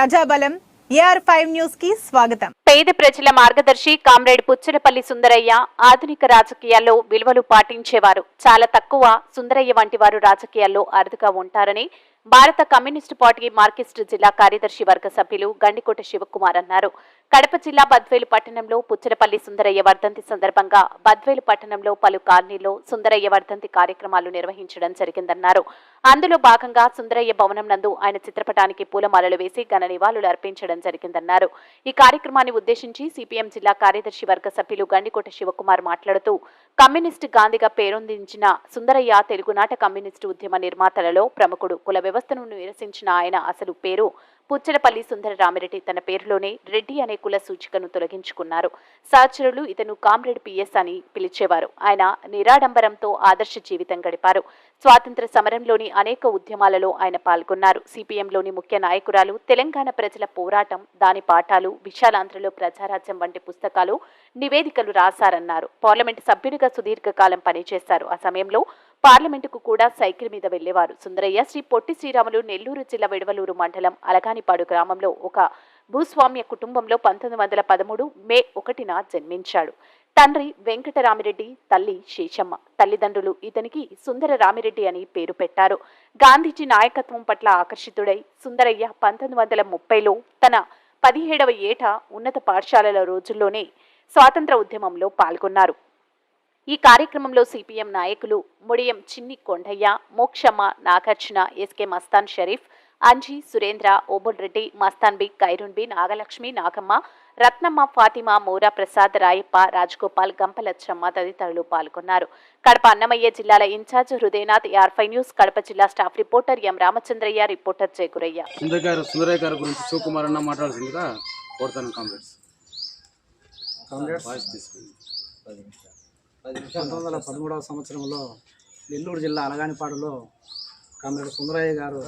ప్రజాబలం AR five న్యూస్కి స్వాగతం. పేద ప్రజల మార్గదర్శి కామ్రేడ్ పుచ్చలపల్లి సుందరయ్య ఆధునిక రాజకీయాల్లో విలువలు పాటించేవారు. చాలా తక్కువ సుందరయ్య వంటి వారు రాజకీయాల్లో అరుదుగా ఉంటారని భారత కమ్యూనిస్టు పార్టీ మార్కిస్ట్ జిల్లా కార్యదర్శి వర్గ సభ్యులు గండికోట శివకుమార్ అన్నారు. కడప జిల్లా బద్వేలు పట్టణంలో పుచ్చలపల్లి సుందరయ్య వర్ధంతి సందర్భంగా బద్వేలు పట్టణంలో పలు కాలనీల్లో సుందరయ్య వర్ధంతి కార్యక్రమాలు నిర్వహించడం జరిగిందన్నారు. అందులో భాగంగా సుందరయ్య భవనం నందు ఆయన చిత్రపటానికి పూలమాలలు వేసి ఘన నివాళులు అర్పించడం జరిగిందన్నారు. ఈ కార్యక్రమాన్ని ఉద్దేశించి సిపిఎం జిల్లా కార్యదర్శి వర్గ సభ్యులు గండికోట శివకుమార్ మాట్లాడుతూ కమ్యూనిస్టు గాంధీగా పేరొందించిన సుందరయ్య తెలుగునాట కమ్యూనిస్టు ఉద్యమ నిర్మాతలలో ప్రముఖుడు కుల వ్యవస్థను నిరసించిన ఆయన అసలు పేరు పుచ్చలపల్లి సుందర రామిరెడ్డి తన పేరులోనే రెడ్డి అనే కుల సూచికను తొలగించుకున్నారు. సహచరులు ఇతను కామ్రేడ్ పిఎస్ అని పిలిచేవారు. ఆయన నిరాడంబరంతో ఆదర్శ జీవితం గడిపారు. స్వాతంత్ర సమరంలోని అనేక ఉద్యమాలలో ఆయన పాల్గొన్నారు. సిపిఎంలోని ముఖ్య నాయకురాలు తెలంగాణ ప్రజల పోరాటం దాని పాఠాలు విశాలాంధ్రలో ప్రజారాజ్యం వంటి పుస్తకాలు నివేదికలు రాశారన్నారు. పార్లమెంటు సభ్యుడిగా సుదీర్ఘకాలం పనిచేశారు. ఆ సమయంలో పార్లమెంటుకు కూడా సైకిల్ మీద వెళ్ళేవారు సుందరయ్య శ్రీ పొట్టి శ్రీరాములు నెల్లూరు జిల్లా విడవలూరు మండలం అలగానిపాడు గ్రామంలో ఒక భూస్వామ్య కుటుంబంలో పంతొమ్మిది వందల పదమూడు మే ఒకటిన జన్మించాడు. తండ్రి వెంకటరామిరెడ్డి తల్లి శేషమ్మ. తల్లిదండ్రులు ఇతనికి సుందర రామిరెడ్డి అని పేరు పెట్టారు. గాంధీజీ నాయకత్వం పట్ల ఆకర్షితుడై సుందరయ్య పంతొమ్మిది వందల ముప్పైలో తన పదిహేడవ ఏట ఉన్నత పాఠశాలల రోజుల్లోనే స్వాతంత్ర ఉద్యమంలో పాల్గొన్నారు. ఈ కార్యక్రమంలో సిపిఎం నాయకులు ముడియం చిన్ని కొండయ్య మోక్షమ్మ నాగార్జున ఎస్కే మస్తాన్ షరీఫ్ అంజీ సురేంద్ర ఓబుల్ రెడ్డి మస్తాన్ బి కైరున్ బి నాగలక్ష్మి నాగమ్మ రత్నమ్మ ఫాతిమా మోరా ప్రసాద్ రాయప్ప రాజగోపాల్ గంపలచ్చమ్మ తదితరులు పాల్గొన్నారు. కడప అన్నమయ్య జిల్లాల ఇన్ఛార్జ్ హృదయనాథ్ యార్ఫై న్యూస్ కడప జిల్లా staff reporter M Ramachandraiah reporter Jayaguraiah Sundar గారు సుందరయ్య గారి గురించి శివకుమార్ అన్న మాట్లాడుతుందిగా కోరుతాను కామ్రేడ్స్ వాయిస్ తీసుకుంది. పంతొమ్మిది వందల పదమూడవ సంవత్సరంలో నెల్లూరు జిల్లా అలగానిపాడులో కామ్రేడ్ సుందరయ్య గారు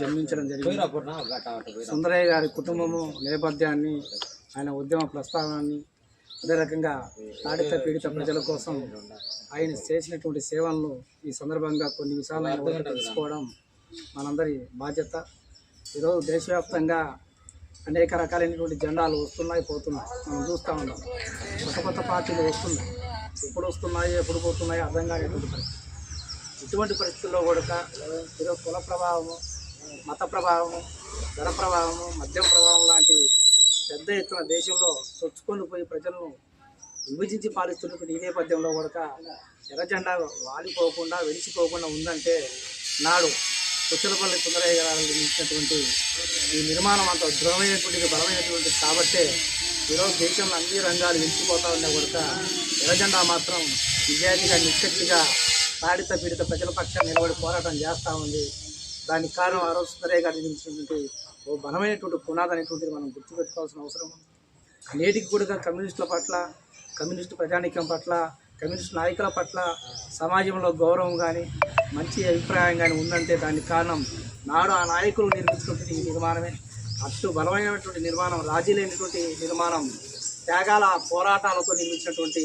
జన్మించడం జరిగింది. సుందరయ్య గారి కుటుంబము నేపథ్యాన్ని ఆయన ఉద్యమ ప్రస్థానాన్ని అదే రకంగా తాడిత పీడిత ప్రజల కోసం ఆయన చేసినటువంటి సేవలను ఈ సందర్భంగా కొన్ని విషయాలను తెలుసుకోవడం మనందరి బాధ్యత. ఈరోజు దేశవ్యాప్తంగా అనేక రకాలైనటువంటి జెండాలు వస్తున్నాయి పోతున్నాయి. మనం చూస్తూ ఉన్నాం. కొత్త కొత్త పార్టీలు వస్తున్నాయి. ఎప్పుడు వస్తున్నాయి ఎప్పుడు పోతున్నాయి అర్థం కానిటువంటి పరిస్థితి. ఇటువంటి పరిస్థితుల్లో కూడా ఈరోజు కుల ప్రభావము మత ప్రభావము ధర ప్రభావము మద్యం ప్రభావం లాంటి పెద్ద ఎత్తున దేశంలో చొచ్చుకొని పోయి ప్రజలను విభజించి పాలిస్తున్నటువంటి ఈ నేపథ్యంలో కూడా ఎర్రజెండా వాలిపోకుండా వెలిసిపోకుండా ఉందంటే నాడు కుచ్చలపల్లి సుందరయ్య గారు నిర్మించినటువంటి ఈ నిర్మాణం అంత దృఢమైనటువంటి బలమైనటువంటిది కాబట్టే ఈరోజు దేశంలో అన్ని రంగాలు వెలిసిపోతా ఉన్నా కూడా ఎర్రజెండా మాత్రం నిజాయితీగా నిశ్శక్తిగా బాధిత పీడిత ప్రజల పక్షాన్ని నిలబడి పోరాటం చేస్తూ ఉంది. దానికి కారణం ఆ రోజు సుందరయ్య గారు నిర్మించినటువంటి ఓ బలమైనటువంటి పునాది అనేటువంటిది మనం గుర్తుపెట్టుకోవాల్సిన అవసరం నేటికి కూడా కమ్యూనిస్టుల పట్ల కమ్యూనిస్టు ప్రజానీకం పట్ల కమ్యూనిస్ట్ నాయకుల పట్ల సమాజంలో గౌరవం కానీ మంచి అభిప్రాయం కానీ ఉందంటే దానికి కారణం నాడు ఆ నాయకులు నిర్మించినటువంటి ఈ నిర్మాణమే. అటు బలమైనటువంటి నిర్మాణం రాజీ లేనటువంటి నిర్మాణం త్యాగాల పోరాటాలతో నిర్మించినటువంటి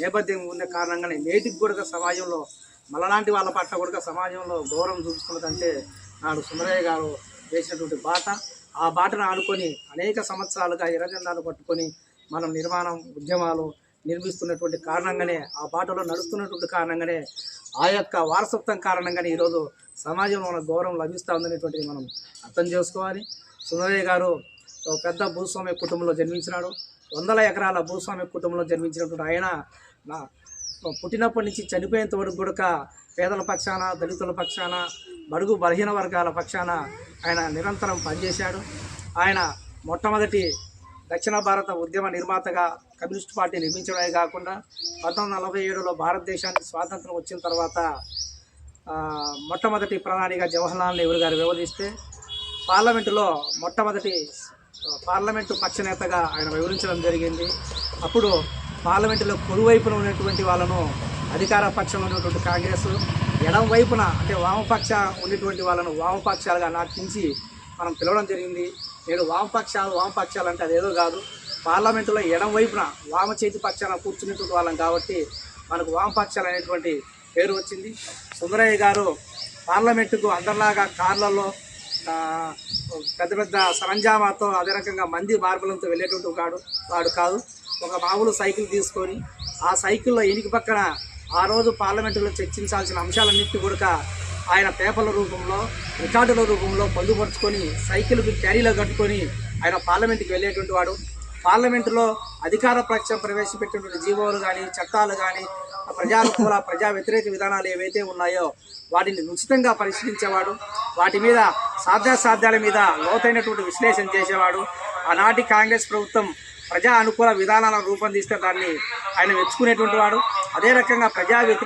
నేపథ్యం ఉన్న కారణంగానే నేటికి కూడా సమాజంలో మలలాంటి వాళ్ళ పట్ల కూడా సమాజంలో గౌరవం చూపిస్తున్నదంటే నాడు సుందరయ్య గారు వేసినటువంటి బాట. ఆ బాటను ఆనుకొని అనేక సంవత్సరాలుగా ఎర్రజెండాలు పట్టుకొని మనం నిర్మాణం ఉద్యమాలు నిర్మిస్తున్నటువంటి కారణంగానే ఆ బాటలో నడుస్తున్నటువంటి కారణంగానే ఆ యొక్క వారసత్వం కారణంగానే ఈరోజు సమాజంలో మన గౌరవం లభిస్తూ ఉందనేటువంటిది మనం అర్థం చేసుకోవాలి. సుందరయ్య గారు పెద్ద భూస్వామ్య కుటుంబంలో జన్మించినాడు. వందల ఎకరాల భూస్వామ్య కుటుంబంలో జన్మించినటువంటి ఆయన నా పుట్టినప్పటి నుంచి చనిపోయేంత వరకు కూడా పేదల పక్షాన దళితుల పక్షాన బడుగు బలహీన వర్గాల పక్షాన ఆయన నిరంతరం పనిచేశాడు. ఆయన మొట్టమొదటి దక్షిణ భారత ఉద్యమ నిర్మాతగా కమ్యూనిస్ట్ పార్టీ నిర్మించడమే కాకుండా పంతొమ్మిది నలభై ఏడులో భారతదేశానికి స్వాతంత్రం వచ్చిన తర్వాత మొట్టమొదటి ప్రధానిగా జవహర్లాల్ నెహ్రూ గారు వివరిస్తే పార్లమెంటులో మొట్టమొదటి పార్లమెంటు పక్షనేతగా ఆయన వివరించడం జరిగింది. అప్పుడు పార్లమెంటులో కుడివైపున ఉన్నటువంటి వాళ్ళను అధికార పక్షంలో ఉన్నటువంటి కాంగ్రెస్ ఎడం వైపున అంటే వామపక్ష ఉన్నటువంటి వాళ్ళను వామపక్షాలుగా నాటించి మనం పిలవడం జరిగింది. నేడు వామపక్షాలు వామపక్షాలు అంటే అదేదో కాదు. పార్లమెంటులో ఎడం వైపున వామ చేతి పక్షాన కూర్చునేటువంటి వాళ్ళం కాబట్టి మనకు వామపక్షాలు అనేటువంటి పేరు వచ్చింది. సుందరయ్య గారు పార్లమెంటుకు అందరిలాగా కార్లలో పెద్ద పెద్ద సరంజామాతో అదే రకంగా మంది మార్బలంతో వెళ్ళేటువంటి వాడు వాడు కాదు. ఒక మామూలు సైకిల్ తీసుకొని ఆ సైకిల్లో ఎనికి పక్కన ఆ రోజు పార్లమెంటులో చర్చించాల్సిన అంశాలన్నింటి కూడా ఆయన పేపర్ల రూపంలో రికార్డుల రూపంలో పొందుపరుచుకొని సైకిల్కి క్యారీలో కట్టుకొని ఆయన పార్లమెంట్కి వెళ్ళేటువంటి వాడు. పార్లమెంటులో అధికార పక్షం ప్రవేశపెట్టినటువంటి జీవోలు కానీ చట్టాలు కానీ ప్రజానుకూల ప్రజా వ్యతిరేక విధానాలు ఏవైతే ఉన్నాయో వాటిని నిశ్చితంగా పరిశీలించేవాడు. వాటి మీద సాధ్యాసాధ్యాల మీద లోతైనటువంటి విశ్లేషణ చేసేవాడు. ఆనాటి కాంగ్రెస్ ప్రభుత్వం ప్రజా అనుకూల విధానాలను రూపొందిస్తే దాన్ని ఆయన మెచ్చుకునేటువంటి వాడు. అదే రకంగా ప్రజా